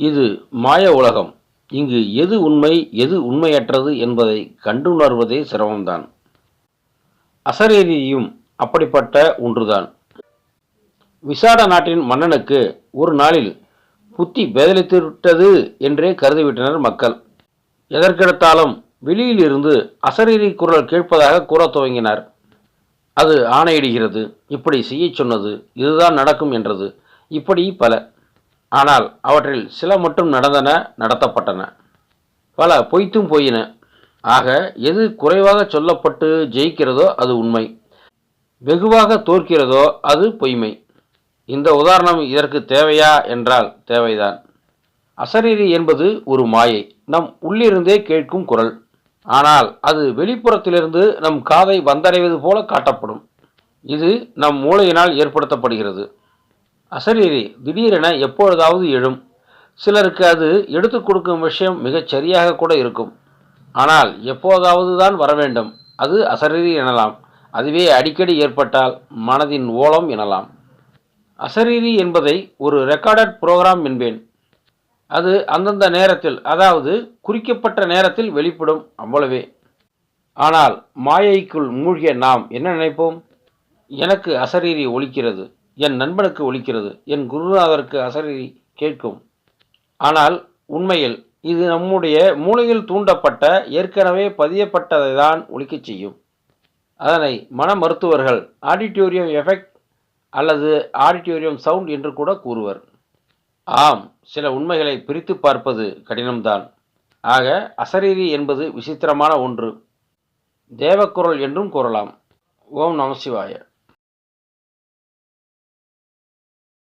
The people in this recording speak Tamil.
இது மாய உலகம். இங்கு எது உண்மை எது உண்மையற்றது என்பதை கண்டுணர்வதே சிரமம்தான். அசரீரியும் அப்படிப்பட்ட ஒன்றுதான். விசாட நாட்டின் மன்னனுக்கு ஒரு நாளில் புத்தி பேதலித்து விட்டது என்றே கருதிவிட்டனர் மக்கள். எதற்கெடுத்தாலும் வெளியிலிருந்து அசரீரி குரல் கேட்பதாக கூறத் துவங்கினார். அது ஆணையிடுகிறது. இப்படி செய்யச் சொன்னது இதுதான் நடக்கும் என்றது. இப்படி பல. ஆனால் அவற்றில் சில மட்டும் நடந்தன நடத்தப்பட்டன. பல பொய்த்தும் போயின ஆக எது குறைவாக சொல்லப்பட்டு ஜெயிக்கிறதோ அது உண்மை. வெகுவாக தோற்கிறதோ அது பொய்மை. இந்த உதாரணம் இதற்கு தேவையா என்றால் தேவைதான். அசரீரி என்பது ஒரு மாயை. நம் உள்ளிருந்தே கேட்கும் குரல். ஆனால் அது வெளிப்புறத்திலிருந்து நம் காதை வந்தடைவது போல காட்டப்படும். இது நம் மூளையினால் ஏற்படுத்தப்படுகிறது. அசரீரி திடீரென எப்பொழுதாவது எழும். சிலருக்கு அது எடுத்துக் கொடுக்கும் விஷயம் மிகச் சரியாக கூட இருக்கும். ஆனால் எப்போதாவது தான் வர வேண்டும். அது அசரீரி எனலாம். அதுவே அடிக்கடி ஏற்பட்டால் மனதின் ஓலம் எனலாம். அசரீரி என்பதை ஒரு ரெக்கார்டட் புரோகிராம் என்பேன். அது அந்தந்த நேரத்தில் அதாவது குறிக்கப்பட்ட நேரத்தில் வெளிப்படும் அவ்வளவே. ஆனால் மாயைக்குள் மூழ்கிய நாம் என்ன நினைப்போம்? எனக்கு அசரீரி ஒலிக்கிறது. என் நண்பனுக்கு ஒழிக்கிறது என் குருநாதருக்கு அசரி கேட்கும். ஆனால் உண்மையில் இது நம்முடைய மூளையில் தூண்டப்பட்ட ஏற்கனவே பதியப்பட்டதை தான் ஒழிக்கச் செய்யும். அதனை மன மருத்துவர்கள் ஆடிட்டோரியம் எஃபெக்ட் அல்லது ஆடிட்டோரியம் சவுண்ட் என்று கூட கூறுவர். ஆம் சில உண்மைகளை பிரித்து பார்ப்பது கடினம்தான். ஆக அசரீரி என்பது விசித்திரமான ஒன்று. தேவக்குரல் என்றும் கூறலாம். ஓம் நமசிவாய